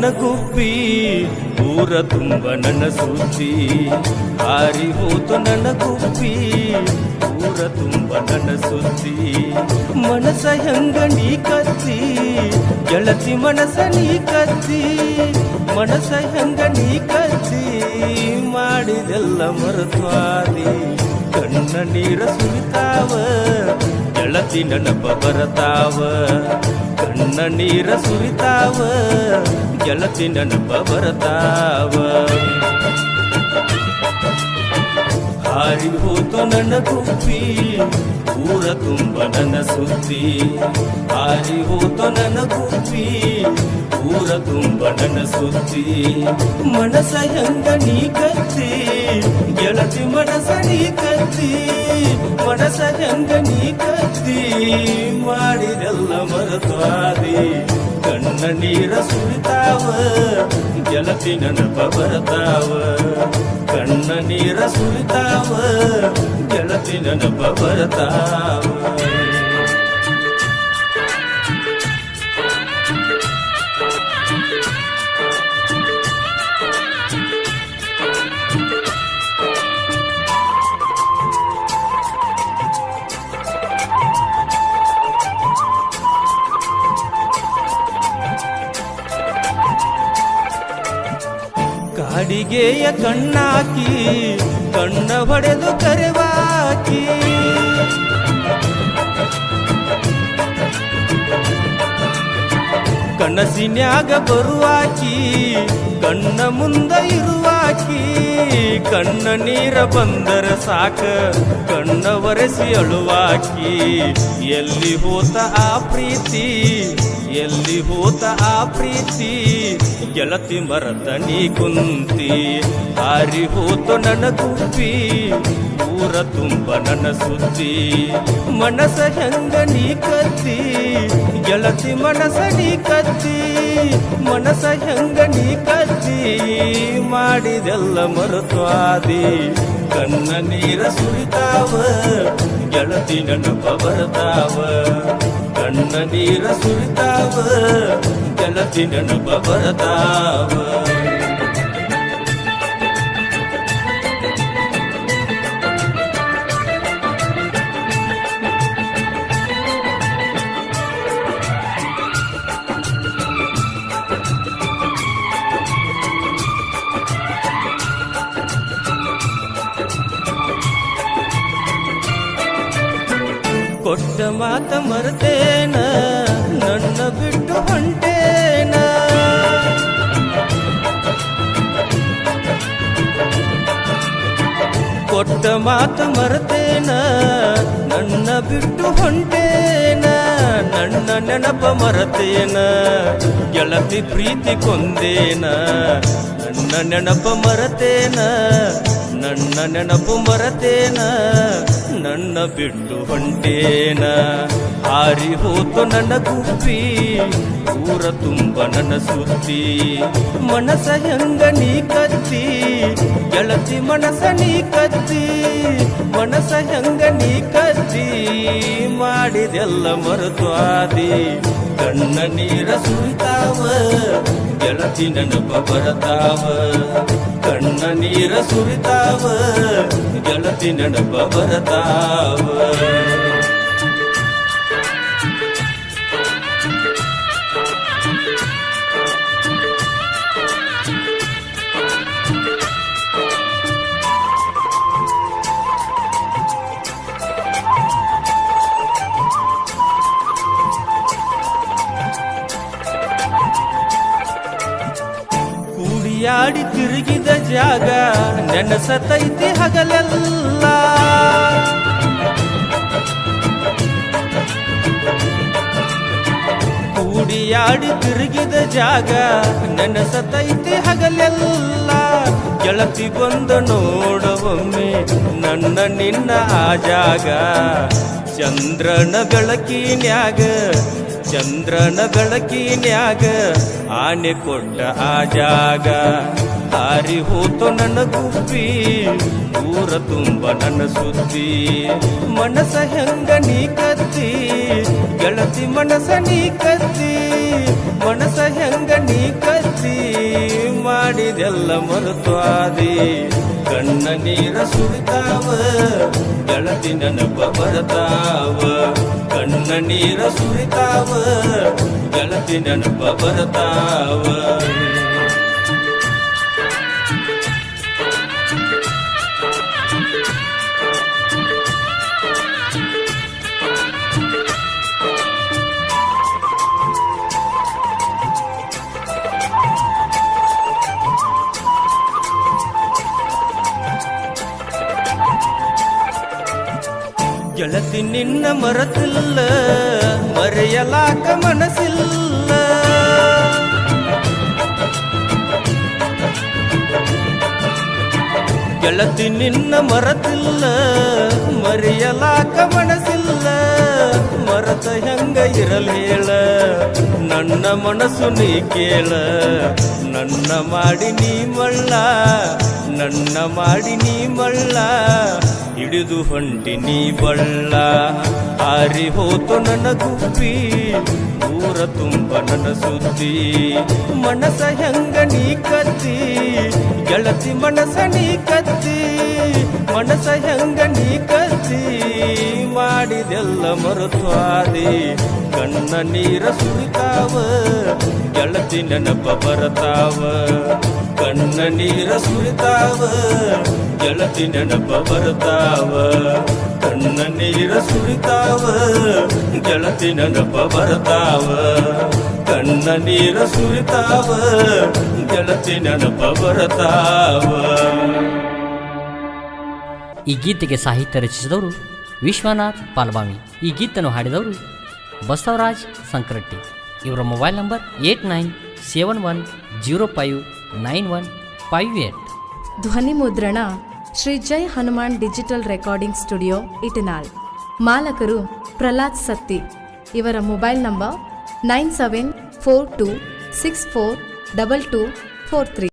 ನನ್ನ ಗುಬ್ಬಿ ಊರ ತುಂಬ ನನ್ನ ಸುದ್ದಿ ಹಾರಿ ಹೋತು ನನಗುಪ್ಪಿ, ಊರ ತುಂಬ ನನ್ನ ಸುದ್ದಿ ಮನಸ ಹೆಂಗ ನೀ ಕತ್ತಿ, ಗೆಳತಿ ಮನಸ ನೀ ಕತ್ತಿ, ಮನಸ ಹೆಂಗ ನೀ ಕತ್ತಿ, ಮಾಡಿದೆಲ್ಲ ಮರುತ್ವಾದಿ ಕಣ್ಣ ನೀರ ಸುರಿತಾವ ಗೆಳತಿ ನೆನಪ ಬರತಾವ, ಕಣ್ಣ ನೀರ ಸುರಿತಾವ, ಗೆಳತಿ ನೆನಪ ಬರತಾವ. ಹಾರಿ ಹೋತು ನನ್ನ ಗುಬ್ಬಿ ಊರ ತುಂಬ ನನ್ನ ಸುದ್ದಿ. ಹಾರಿ ಹೋತು ನನ್ನ ಗುಬ್ಬಿ ಊರ ತುಂಬ ನನ್ನ ಸುದ್ದಿ. ಮನಸ ಹೆಂಗ ನೀ ಕತ್ತಿ ನೀರ ಸುರಿತಾವ ಗೆಳತಿ ನೆನಪ ಬರತಾವ. ಕಣ್ಣ ನೀರ ಸುರಿತಾವ ಗೆಳತಿ ನೆನಪ ಬರತಾವ. ಕಾಡಿಗೆಯ ಕಣ್ಣಾಕಿ ಕಣ್ಣ ಹೊಡೆದು ಕರೆವಾಕಿ. ಕನಸಿನ್ಯಾಗ ಬರುವಾಕಿ, ಕಣ್ಣ ಮುಂದ ಇರುವಾಕಿ, ಕಣ್ಣ ನೀರ ಬಂದರ ಸಾಕ, ಕಣ್ಣ ಒರೆಸಿ ಅಳುವಾಕಿ. ಎಲ್ಲಿ ಹೋತ ಆ ಪ್ರೀತಿ, ಎಲ್ಲಿ ಹೋತ ಆ ಪ್ರೀತಿ, ಗೆಳತಿ ನೀ ಕುಂತಿ. ಹಾರಿ ಹೋತು ನನ್ನ ಗುಬ್ಬಿ, ಊರ ತುಂಬ ನನ್ನ ಸುದ್ದಿ. ಮನಸ ಹೆಂಗ ನೀ ಕತ್ತಿ, ಗೆಳತಿ ಮನಸ ನೀ ಕತ್ತಿ. ಮನಸ ಹೆಂಗ ನೀ ಕಚ್ಚಿ ಮಾಡಿದೆಲ್ಲ ಮರುತ್ವಾದಿ. ಕಣ್ಣ ನೀರ ಸುರಿತಾವ, ಗೆಳತಿ ನೆನಪ ಬರ್ತಾವ. ಕಣ್ಣ ನೀರ ಸುರಿತಾವ, ಗೆಳತಿ ನೆನಪ ಬರ್ತಾವ. ಕೊಟ್ಟ ಮಾತ ಮರೆತೇನ? ನನ್ನ ಬಿಟ್ಟು ಹೊಂಟೇನ? ಕೊಟ್ಟ ಮಾತ ಮರೆತೇನ? ನನ್ನ ಬಿಟ್ಟು ಹೊಂಟೇನ? ನನ್ನ ನೆನಪ ಮರತೇನ? ಗೆಳತಿ ಪ್ರೀತಿ ಕೊಂದೇನ? ನನ್ನ ನೆನಪ ಮರತೇನ? ನನ್ನ ನೆನಪು ಮರತೇನ? ನನ್ನ ಬಿಟ್ಟು ಹೊಂಟೇನ? ಹಾರಿ ಹೋತು ನನ್ನ ಗುಬ್ಬಿ, ಊರ ತುಂಬ ನನ್ನ ಸುದ್ದಿ. ಮನಸ ಹೆಂಗ ನೀ ಕತ್ತಿ, ಗೆಳತಿ ಮನಸ ನೀ ಕತ್ತಿ. ಮನಸ ಹೆಂಗ ನೀ ಕತ್ತಿ, ಮಾಡಿದೆಲ್ಲ ಮರುತ್ವಾದಿ ಕಣ್ಣ ನೀರ ಸುರಿತಾವ ಗೆಳತಿ ನೆನಪ ಬರತಾವ. ಕಣ್ಣ ನೀರ ಸುರಿತಾವ ಗೆಳತಿ ನೆನಪ ಬರತಾವ. ಜಾಗ ನೆನಸತೈತಿ ಹಗಲೆಲ್ಲ ಕೂಡಿಯಾಡಿ ತಿರುಗಿದ ಜಾಗ ನೆನಸತೈತಿ ಹಗಲೆಲ್ಲ ಗೆಳತಿ ಬಂದ ನೋಡವೊಮ್ಮೆ ನನ್ನ ನಿನ್ನ ಆ ಜಾಗ. ಚಂದ್ರನ ಬೆಳಕಿನ್ಯಾಗ ಚಂದ್ರನ ಬೆಳಕಿನ್ಯಾಗ ಆನೆ ಕೊಟ್ಟ ಆ ಜಾಗ. ಹಾರಿ ಹೋತು ನನ್ನ ಗುಬ್ಬಿ ಊರ ತುಂಬ ನನ್ನ ಸುದ್ದಿ. ಮನಸ ಹೆಂಗ ನೀ ಕತ್ತಿ, ಗೆಳತಿ ಮನಸ ನೀ ಕತ್ತಿ. ಮನಸ ಹೆಂಗ ನೀ ಕತ್ತಿ, ಮಾಡಿದೆಲ್ಲ ಮರುತ್ವಾದಿ ಕಣ್ಣ ನೀರ ಸುರಿತಾವ, ಗೆಳತಿ ನೆನಪ ಬರತಾವ. ಕಣ್ಣ ನೀರ ಸುರಿತಾವ, ಗೆಳತಿ ನೆನಪ ಬರ್ತಾವ. ಗೆಳತಿ ನಿನ್ನ ಮರತಿಲ್ಲ ಮರೆಯಲಾಕ ಮನಸ್ಸಿಲ್ಲ ಗೆಳತಿ ನಿನ್ನ ಮರತಿಲ್ಲ ಮರೆಯಲಾಕ ಮನಸ್ಸಿಲ್ಲ ಮರತ ಹೆಂಗ ಇರಲ್ ಹೇಳ ನನ್ನ ಮನಸ್ಸು ನೀ ಕೇಳ ನನ್ನ ಮಾಡಿ ನೀ ಮಳ್ಳ ನನ್ನ ಮಾಡಿ ನೀ ಮಳ್ಳ ಹಿಡಿದು ಹೊಂಟಿ ನೀ ಬಳ್ಳ ಹಾರಿ ಹೋತು ನನ್ನ ಗುಬ್ಬಿ ಊರ ತುಂಬ ನನ್ನ ಸುದ್ದಿ. ಮನಸ ಹೆಂಗ ನೀ ಕತ್ತಿ, ಗೆಳತಿ ಮನಸ ನೀ ಕತ್ತಿ. ಮನಸ ಹೆಂಗ ನೀ ಕತ್ತಿ, ಮಾಡಿದೆಲ್ಲ ಮರುತ್ವಾದಿ ಕಣ್ಣ ನೀರ ಸುರಿತಾವ, ಗೆಳತಿ ನೆನಪ ಬರತಾವ. ಕಣ್ಣ ನೀರ ಸುರಿತಾವ, ಗೆಳತಿ ನೆನಪ ಬರ್ತಾವ ಕಣ್ಣ ನೀರ ಸುರಿತಾವ, ಗೆಳತಿ ನೆನಪ ಬರ್ತಾವ ಕಣ್ಣ ನೀರ ಸುರಿತಾವ, ಗೆಳತಿ ನೆನಪ ಬರ್ತಾವ ಈ ಗೀತೆಗೆ ಸಾಹಿತ್ಯ ರಚಿಸಿದವರು ವಿಶ್ವನಾಥ್ ಪಾಲ್ಬಾಮಿ ಈ ಗೀತನ್ನು ಹಾಡಿದವರು ಬಸವರಾಜ್ ಸಂಕ್ರಟ್ಟಿ. ಇವರ mobile number eight nine seven one zero five nine one five eight. ಧ್ವನಿ ಮುದ್ರಣ Shri Jai Hanuman digital recording studio, Itnal. ಮಾಲಕರು Prahlad Satti. ಇವರ mobile number nine seven four two six four double two four three.